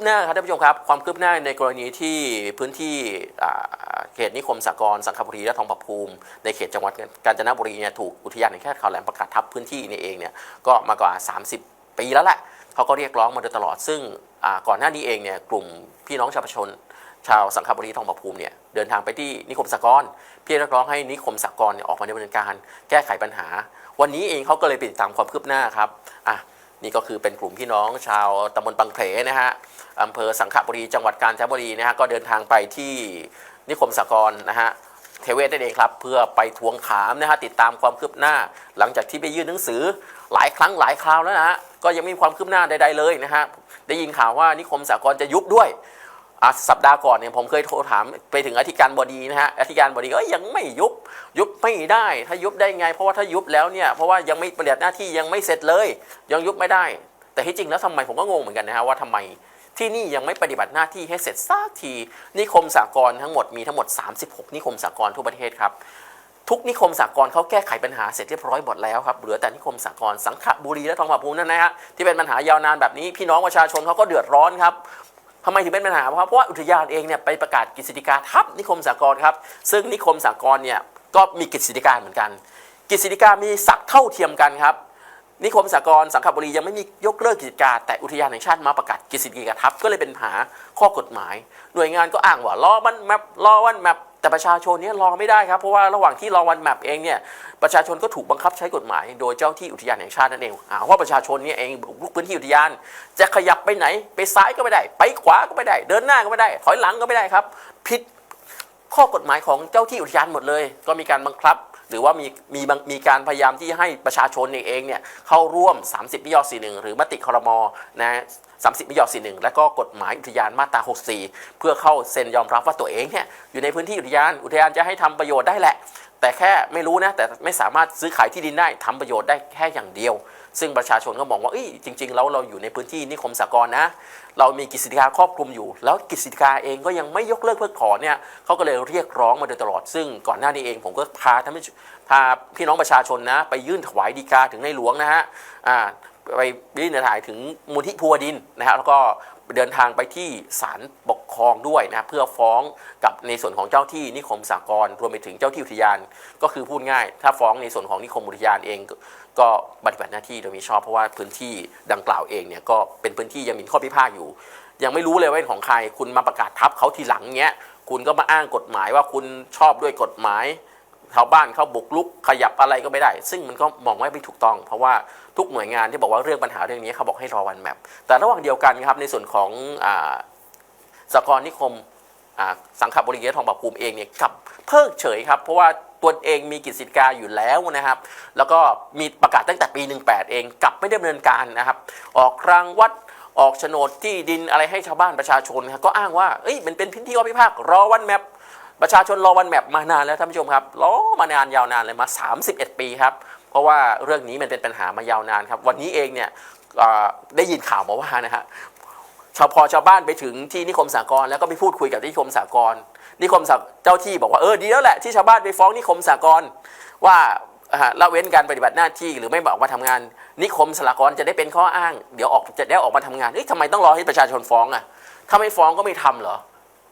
บหน้าครับท่านผู้ชมครับ ความคืบหน้าในกรณีที่พื้นที่เขตนิคมสากรสังขบุรีและทองผาภูมิ ในเขตจังหวัดกาญจนบุรีเนี่ยถูกอุทยานแห่งชาติเขาแหลมประกาศทับพื้นที่นี่เองเนี่ยก็มากว่า 30 ปีแล้วแหละเขาก็เรียกร้องมาโดยตลอด ซึ่งก่อนหน้านี้เองเนี่ยกลุ่มพี่น้องชาวประชาชนชาวสังขบุรีทองผาภูมิเนี่ยเดินทางไปที่นิคมสากรเพื่อเรียกร้องให้นิคมสากรออกมาดำเนินการแก้ไขปัญหา วันนี้เองเขาก็เลยไปติดตามความคืบหน้าครับอะ นี่ก็คือเป็นกลุ่มพี่น้องชาวตำบลบางเขลนะฮะอำเภอสังขบุรีจังหวัดกาญจนบุรีนะฮะก็เดินทางไปที่นิคมสากรนะฮะเทเวศนั่นเองครับเพื่อไปทวงถามนะฮะติดตามความคืบหน้า หลังจากที่ไปยื่นหนังสือหลายครั้งหลายคราวแล้วนะฮะก็ยังไม่มีความคืบหน้าใดๆเลยนะฮะได้ยินข่าวว่านิคมสากรจะยุบด้วย สัปดาห์ก่อนเนี่ยผมเคยโทรถามไปถึงอธิการบดีนะฮะอธิการบดีก็เอ้ยยังไม่ยุบยุบไม่ได้ ถ้ายุบได้ไง เพราะว่าถ้ายุบแล้วเนี่ยเพราะว่ายังไม่ปฏิบัติหน้าที่ยังไม่เสร็จเลย ยังยุบไม่ได้ แต่ที่จริงแล้วทำไมผมก็งงเหมือนกันนะฮะว่าทำไมที่นี่ยังไม่ปฏิบัติหน้าที่ให้เสร็จสักทีนิคมสากลทั้งหมดมีทั้งหมด 36 นิคมสากลทั่วประเทศครับทุกนิคมสากลเขาแก้ไขปัญหาเสร็จเรียบร้อยหมดแล้วครับเหลือแต่นิคมสากลสังขบุรีและทองผาภูมินั่นนะฮะที่เป็นปัญหายาวนานแบบนี้พี่น้องประชาชนเขาก็เดือดร้อนครับ ทำไมถึงเป็นปัญหาเพราะเพราะว่าอุทยานเองเนี่ยไปประกาศกฤษฎิกาทับนิคมสากลครับ ซึ่งนิคมสากลเนี่ยก็มีกฤษฎิกาเหมือนกันกฤษฎิกามีศักดิ์เท่าเทียมกันครับ นิคมสากลสังขบุรียังไม่มียกเลิกกฤษฎีกาแต่อุทยานแห่งชาติมาประกาศกฤษฎิกาทับก็เลยเป็นปัญหาข้อกฎหมาย หน่วยงานก็อ้างว่ารอวันแมปรอวันแมป แต่ประชาชนเนี่ยรอไม่ได้ครับ เพราะว่าระหว่างที่รอวันแมปเองเนี่ยประชาชนก็ถูกบังคับใช้กฎหมาย โดยเจ้าที่อุทยานแห่งชาตินั่นเองหาว่าประชาชนเนี่ยเองบุกพื้นที่อุทยาน จะขยับไปไหน ไปซ้ายก็ไม่ได้ ไปขวาก็ไม่ได้ เดินหน้าก็ไม่ได้ ถอยหลังก็ไม่ได้ครับผิดข้อกฎหมายของเจ้าที่อุทยานหมดเลย ก็มีการบังคับ หรือว่ามีมีมีการพยายามที่ให้ประชาชนเองเนี่ยเข้าร่วม 30มิยอ41หรือมติคอรมนะ 30มิยอ41 และก็กฎหมายอุทยานมาตรา 64 เพื่อเข้าเซ็นยอมรับว่าตัวเองเนี่ยอยู่ในพื้นที่อุทยานอุทยานจะให้ทำประโยชน์ได้แหละ แต่แค่ไม่รู้นะแต่ไม่สามารถซื้อขายที่ดินได้ทำประโยชน์ได้แค่อย่างเดียว ซึ่งประชาชนก็มองว่าเอ้ยจริง ๆ แล้วเราอยู่ในพื้นที่นิคมสากลนะ เรามีกฤษฎีกาครอบคลุมอยู่ แล้วกฤษฎีกาเองก็ยังไม่ยกเลิกเพิกถอนเนี่ยเขาก็เลยเรียกร้องมาโดยตลอด ซึ่งก่อนหน้านี้เองผมก็พาท่านพาพี่น้องประชาชนนะ ไปยื่นถวายดีกาถึงในหลวงนะฮะอ่า ไปยื่นถ่ายถึงมูลที่พัวดินนะฮะแล้วก็เดินทางไปที่ศาลปกครองด้วยนะเพื่อฟ้องกับในส่วนของเจ้าที่นิคมสากลรวมไปถึงเจ้าที่อุทยาน ก็คือพูดง่าย ถ้าฟ้องในส่วนของนิคมอุทยานเอง ก็ปฏิบัติหน้าที่โดยมิชอบเพราะว่าพื้นที่ดังกล่าวเองเนี่ยก็เป็นพื้นที่ยังมีข้อพิพาทอยู่ ยังไม่รู้เลยว่าเป็นของใครคุณมาประกาศทับเขาทีหลังเนี้ยคุณก็มาอ้างกฎหมายว่าคุณชอบด้วยกฎหมายชาวบ้านเขาบุกลุกขยับอะไรก็ไม่ได้ ซึ่งมันก็มองว่าไม่ถูกต้อง เพราะว่า ทุกหน่วยงานที่บอกว่าเรื่องปัญหาเรื่องนี้เขาบอกให้รอวันแมปแต่ระหว่างเดียวกันครับในส่วนของอสกรนิคมสังขบุรีและทองผาภูมิเองเนี่ยกลับเพิกเฉยครับ เพราะว่าตัวเองมีกิจสิทธิกาอยู่แล้วนะครับ แล้วก็มีประกาศตั้งแต่ปี 18 เองกลับไม่ได้ดำเนินการนะครับ ออกรางวัดออกโฉนดที่ดินอะไรให้ชาวบ้านประชาชนก็อ้างว่าเอ้ยมันเป็นพื้นที่ข้อพิพาทรอวันแมปประชาชนรอวันแมปมานานแล้วท่านผู้ชมครับรอมานานยาวนานเลยมา 31 ปีครับ เพราะว่าเรื่องนี้มันเป็นปัญหามายาวนานครับ วันนี้เองเนี่ยได้ยินข่าวมาว่านะฮะชาวพอชาวบ้านไปถึงที่นิคมสากลแล้วก็ไปพูดคุยกับนิคมสากลนิคมสาเจ้าที่บอกว่าเออดีแล้วแหละที่ชาวบ้านไปฟ้องนิคมสากลว่าละเว้นการปฏิบัติหน้าที่หรือไม่บอกมาทำงาน นิคมสากลจะได้เป็นข้ออ้าง เดี๋ยวออกจะได้ออกมาทำงานเอ้ยทำไมต้องรอให้ประชาชนฟ้องอะถ้าไม่ฟ้องก็ไม่ทำเหรอ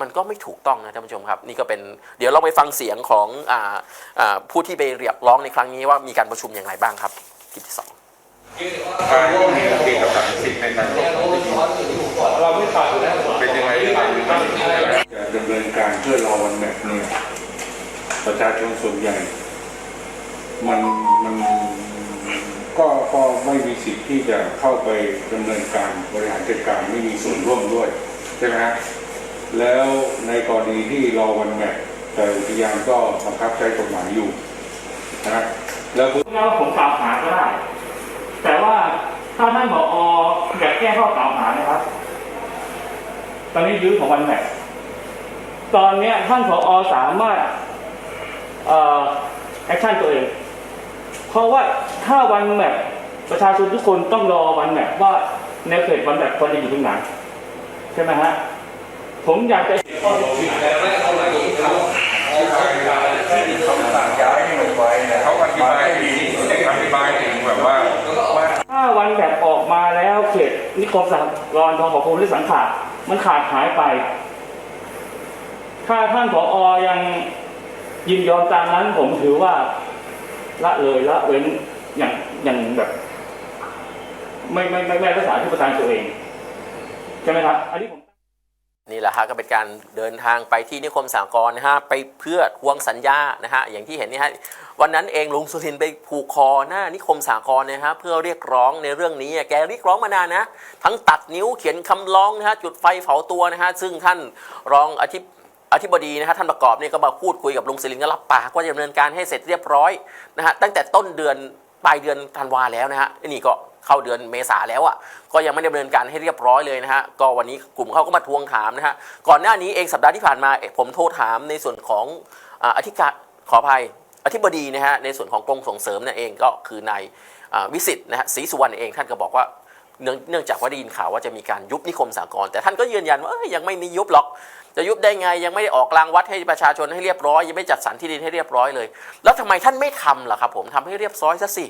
มันก็ไม่ถูกต้องนะท่านผู้ชมครับ นี่ก็เป็นเดี๋ยวเราไปฟังเสียงของอ่าอ่าผู้ที่ไปเรียกร้องในครั้งนี้ว่ามีการประชุมอย่างไรบ้างครับคลิปที่สองการที่ติดกับสังสิทธิ์ในการควบคุมที่ดินเราไม่ขาดอยู่แล้วเป็นยังไงบ้างหรือไม่เป็นยังไงจะดำเนินการเพื่อรอวันแมปเนี่ยประชาชนส่วนใหญ่ มันมันก็ก็ไม่มีสิทธิ์ที่จะเข้าไปดำเนินการบริหารจัดการไม่มีส่วนร่วมด้วยใช่ไหมฮะ แล้วในกรณีที่รอวันแมปแต่อุทยานก็บังคับใช้กฎหมายอยู่นะแล้วเราผมกล่าวหาก็ได้ แต่ว่าถ้าท่านผออยากแก้ข้อกล่าวหานะครับ ตอนนี้ยื้อของวันแมทตอนเนี้ยท่านผอสามารถเอ่อแอคชั่นตัวเอง เพราะว่าถ้าวันแมทประชาชนทุกคนต้องรอวันแมทว่าในเขตวันแมทควรจะอยู่ตรงไหนใช่ไหมฮะ ผมอยากจะเขาอธิบายดีอธิบายถึงแบบว่าถ้าวันแบบออกมาแล้วเขตนิคมสหกรณ์ทองผาภูมิหรือสังขารมันขาดหายไป ถ้าท่านผออยังยินยอมตามนั้น ผมถือว่าละเลยละเว้นอย่างอย่างแบบ ไม่ไม่ไม่ไม่รักษาที่ประการตัวเองใช่ไหมครับอันนี้ผม นี่แหละฮะก็เป็นการเดินทางไปที่นิคมสากรนะฮะไปเพื่อทวงสัญญานะฮะอย่างที่เห็นนี่ฮะวันนั้นเองลุงสุทินไปผูกคอหน้านิคมสากรนะฮะเพื่อเรียกร้องในเรื่องนี้แกเรียกร้องมานานนะทั้งตัดนิ้วเขียนคำร้องนะฮะจุดไฟเผาตัวนะฮะซึ่งท่านรองอธิบอธิบดีนะฮะท่านประกอบเนี่ยก็มาพูดคุยกับลุงสิรินก็รับปากว่าจะดำเนินการให้เสร็จเรียบร้อยนะฮะตั้งแต่ต้นเดือนปลายเดือนธันวาแล้วนะฮะนี่ก็ เข้าเดือนเมษาแล้วอะก็ยังไม่ได้ดำเนินการให้เรียบร้อยเลยนะฮะก็วันนี้กลุ่มเขาก็มาทวงถามนะฮะก่อนหน้านี้เองสัปดาห์ที่ผ่านมาผมโทรถามในส่วนของออธิการขออภัยอธิบดีนะฮะในส่วนของกรมส่งเสริมนั่นเองก็คือนายวิสิตนะฮะศรีสุวรรณเองท่านก็บอกว่าเนื่องจากว่าได้ยินข่าวว่าจะมีการยุบนิคมสากลแต่ท่านก็ยืนยันว่ายังไม่มียุบหรอก จะยุบได้ไงยังไม่ได้ออกรางวัดให้ประชาชนให้เรียบร้อยยังไม่จัดสรรที่ดินให้เรียบร้อยเลย แล้วทำไมท่านไม่ทำล่ะครับผมทำให้เรียบร้อยซะสิ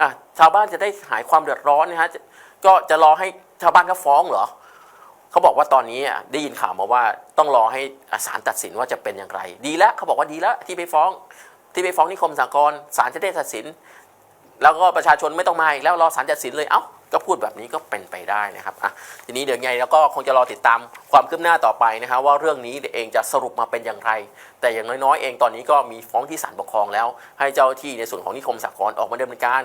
อะชาวบ้านจะได้หายความเดือดร้อนนะฮะจะก็จะรอให้ชาวบ้านเขาฟ้องเหรอเขาบอกว่าตอนนี้ได้ยินข่าวมาว่าต้องรอให้ศาลตัดสินว่าจะเป็นอย่างไร ดีแล้วเขาบอกว่าดีแล้วที่ไปฟ้อง ที่ไปฟ้องนิคมสากลศาลจะได้ตัดสิน แล้วก็ประชาชนไม่ต้องมาอีกแล้วรอศาลตัดสินเลยเอ้า ก็พูดแบบนี้ก็เป็นไปได้นะครับอะทีนี้เดี๋ยวไงแล้วก็คงจะรอติดตามความคืบหน้าต่อไปนะฮะว่าเรื่องนี้เองจะสรุปมาเป็นอย่างไร แต่อย่างน้อยๆ เองตอนนี้ก็มีฟ้องที่ศาลปกครองแล้ว ให้เจ้าที่ในส่วนของนิคมสากลออกมาดำเนินการ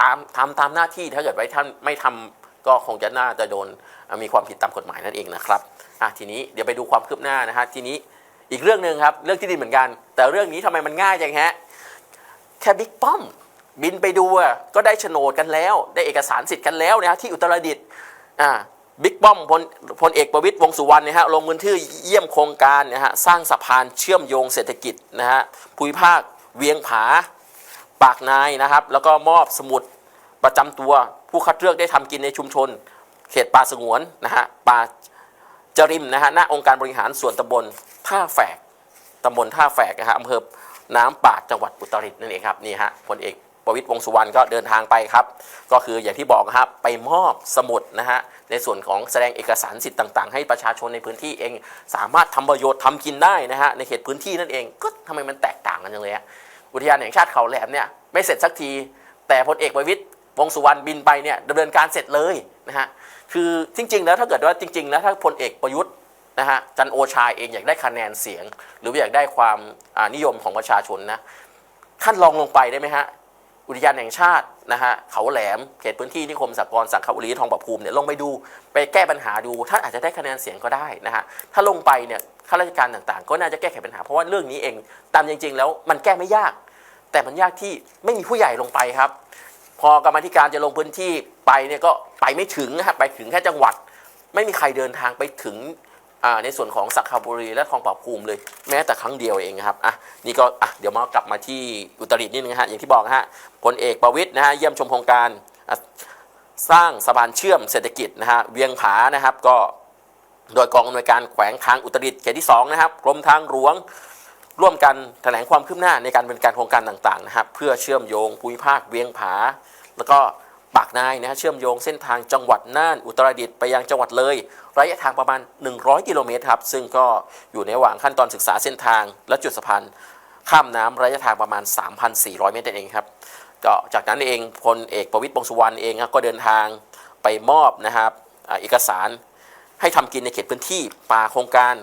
ตามทำตามหน้าที่ถ้าเกิดไว้ท่านไม่ทำก็คงจะน่าจะโดนมีความผิดตามกฎหมายนั่นเองนะครับอะทีนี้เดี๋ยวไปดูความคืบหน้านะฮะทีนี้อีกเรื่องหนึ่งครับเรื่องที่ดินเหมือนกัน แต่เรื่องนี้ทำไมมันง่ายจังฮะแค่บิ๊กป้อม บินไปดูอะก็ได้โฉนดกันแล้ว ได้เอกสารสิทธิ์กันแล้วนะฮะที่อุตรดิตถ์อ่าบิ๊กป้อมพลพลเอกประวิตยวงสุวรรณนะฮะลงพื้นที่เยี่ยมโครงการนะฮะสร้างสะพานเชื่อมโยงเศรษฐกิจนะฮะภูมิภาคเวียงผา ปากนายนะครับ แล้วก็มอบสมุดประจำตัวผู้คัดเลือกได้ทำกินในชุมชน เขตป่าสงวนนะฮะป่าจริมนะฮะหน้าองค์การบริหารส่วนตำบลท่าแฝกตำบลท่าแฝกนะฮะอำเภอน้ำปาดจังหวัดอุตรดิตถ์นั่นเองครับนี่ฮะพลเอก ประวิตยวงสุวรรณก็เดินทางไปครับ ก็คืออย่างที่บอกครับไปมอบสมุดนะฮะในส่วนของแสดงเอกสารสิทธิ์ต่าง ๆ ให้ประชาชนในพื้นที่เอง สามารถทำประโยชน์ทำกินได้นะฮะในเขตพื้นที่นั่นเองก็ทำไมมันแตกต่างกันจังเลยอะอุทยานแห่งชาติเขาแหลมเนี่ยไม่เสร็จสักที แต่พลเอกประวิตยวงสุวรรณบินไปเนี่ยดำเนินการเสร็จเลยนะฮะคือจริง ๆ แล้วถ้าเกิดว่าจริง ๆ แล้วถ้าพลเอกประยุทธ์นะฮะจันโอชาเองอยากได้คะแนนเสียง หรืออยากได้ความนิยมของประชาชนนะท่านลองลงไปได้ไหมฮะ อุทยานแห่งชาตินะฮะเขาแหลมเขตพื้นที่นิคมสากลสังขบุรีทองประภูมิเนี่ยลงไปดูไปแก้ปัญหาดูท่านอาจจะได้คะแนนเสียงก็ได้นะฮะถ้าลงไปเนี่ยข้าราชการต่างๆ ก็น่าจะแก้ไขปัญหาเพราะว่าเรื่องนี้เองตามจริง ๆ แล้วมันแก้ไม่ยาก แต่มันยากที่ไม่มีผู้ใหญ่ลงไปครับ พอกรรมาธิการจะลงพื้นที่ไปเนี่ยก็ไปไม่ถึงนะครับไปถึงแค่จังหวัด ไม่มีใครเดินทางไปถึง ในส่วนของสักขบุรีและทองผาภูมิเลย แม้แต่ครั้งเดียวเองครับอะนี่ก็อะเดี๋ยวมากลับมาที่อุตรดิตถ์นิดนึงฮะอย่างที่บอกฮะพลเอกประวิตยนะฮะเยี่ยมชมโครงการสร้างสะพานเชื่อมเศรษฐกิจนะฮะเวียงผานะครับก็โดยกองอำนวยการแขวงทางอุตรดิตถ์เขตที่สองนะครับกรมทางหลวงร่วมกันแถลงความคืบหน้าในการเป็นการโครงการต่างๆนะครับเพื่อเชื่อมโยงภูมิภาคเวียงผา แล้วก็ปากนายนะฮะเชื่อมโยงเส้นทางจังหวัดน่านอุตรดิตถ์ไปยังจังหวัดเลย ระยะทางประมาณ 100 กิโลเมตรครับ ซึ่งก็อยู่ในระหว่างขั้นตอนศึกษาเส้นทาง และจุดสะพานข้ามน้ำระยะทางประมาณ 3,400 เมตรนั่นเองครับก็จากนั้นเองพลเอกประวิตยวงสุวรรณเองก็เดินทางไปมอบนะครับเอกสารให้ทำกินในเขตพื้นที่ป่าโครงการ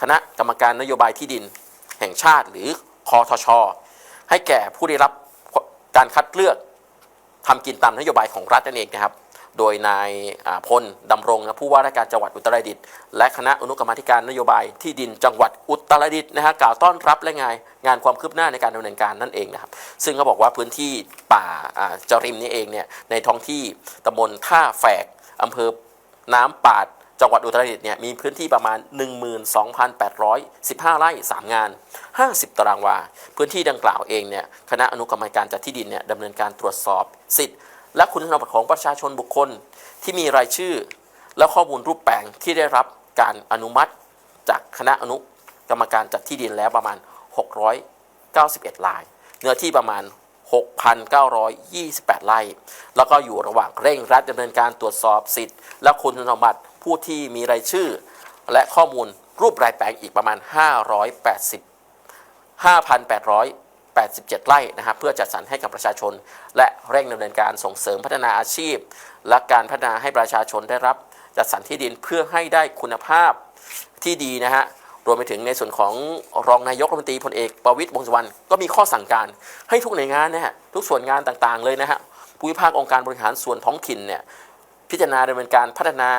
คณะกรรมการนโยบายที่ดินแห่งชาติหรือคอทช ให้แก่ผู้ได้รับการคัดเลือกทำกินตามนโยบายของรัฐนั่นเองนะครับ โดยนายพลดำรงผู้ว่าราชการจังหวัดอุตรดิตถ์และคณะอนุกรรมธิการนโยบายที่ดินจังหวัดอุตรดิตถ์นะฮะกล่าวต้อนรับและงานงานความคืบหน้าในการดำเนินการนั่นเองนะครับซึ่งเขาบอกว่าพื้นที่ป่าอ่าจริมนี่เองเนี่ยในท้องที่ตำบลท่าแฝกอำเภอน้ำปาดจังหวัดอุตรดิตถ์เนี่ยมีพื้นที่ประมาณ 12,815 ไร่ 3 งาน 50 ตารางวา พื้นที่ดังกล่าวเองเนี่ยคณะอนุกรรมการจัดที่ดินเนี่ยดำเนินการตรวจสอบสิทธิ์ และคุณสมบัติของประชาชนบุคคลที่มีรายชื่อ และข้อมูลรูปแปลงที่ได้รับการอนุมัติจากคณะอนุกรรมการจัดที่ดินแล้วประมาณ 691 ลาย เนื้อที่ประมาณ 6,928 ไร่ แล้วก็อยู่ระหว่างเร่งรัดดำเนินการตรวจสอบสิทธิ์ และคุณสมบัติผู้ที่มีรายชื่อ และข้อมูลรูปรายแปลงอีกประมาณ 580 87 ไร่นะครับเพื่อจัดสรรให้กับประชาชน และเร่งดำเนินการส่งเสริมพัฒนาอาชีพ และการพัฒนาให้ประชาชนได้รับจัดสรรที่ดินเพื่อให้ได้คุณภาพที่ดีนะฮะรวมไปถึงในส่วนของรองนายกรัฐมนตรีพลเอกประวิตรวงษ์สุวรรณก็มีข้อสั่งการ ให้ทุกหน่วยงานนะฮะทุกส่วนงานต่างๆเลยนะฮะภูมิภาคองค์การบริหารส่วนท้องถิ่นเนี่ยพิจารณาดำเนินการพัฒนา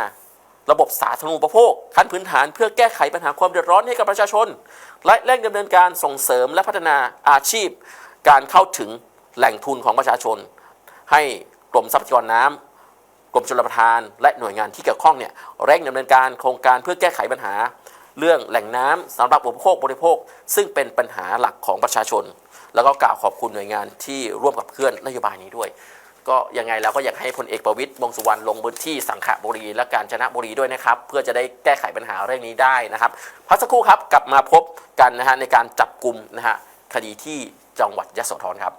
ระบบสาธารณูปโภคขั้นพื้นฐานเพื่อแก้ไขปัญหาความเดือดร้อนให้กับประชาชน และเร่งดำเนินการส่งเสริมและพัฒนาอาชีพ การเข้าถึงแหล่งทุนของประชาชน ให้กรมทรัพยากรน้ำกรมชลประทาน และหน่วยงานที่เกี่ยวข้องเนี่ยเร่งดำเนินการโครงการเพื่อแก้ไขปัญหา เรื่องแหล่งน้ำสำหรับอุปโภคบริโภค ซึ่งเป็นปัญหาหลักของประชาชน แล้วก็กล่าวขอบคุณหน่วยงานที่ร่วมกับเพื่อนนโยบายนี้ด้วย ก็ยังไงเราก็อยากให้พลเอกประวิตยวงษ์สุวรรณลงพื้นที่สังขบุรีและการชนะบุรีด้วยนะครับ เพื่อจะได้แก้ไขปัญหาเรื่องนี้ได้นะครับพักสักครู่ครับกลับมาพบกันนะฮะในการจับกลุ่มนะฮะคดีที่จังหวัดยะโสธรครับ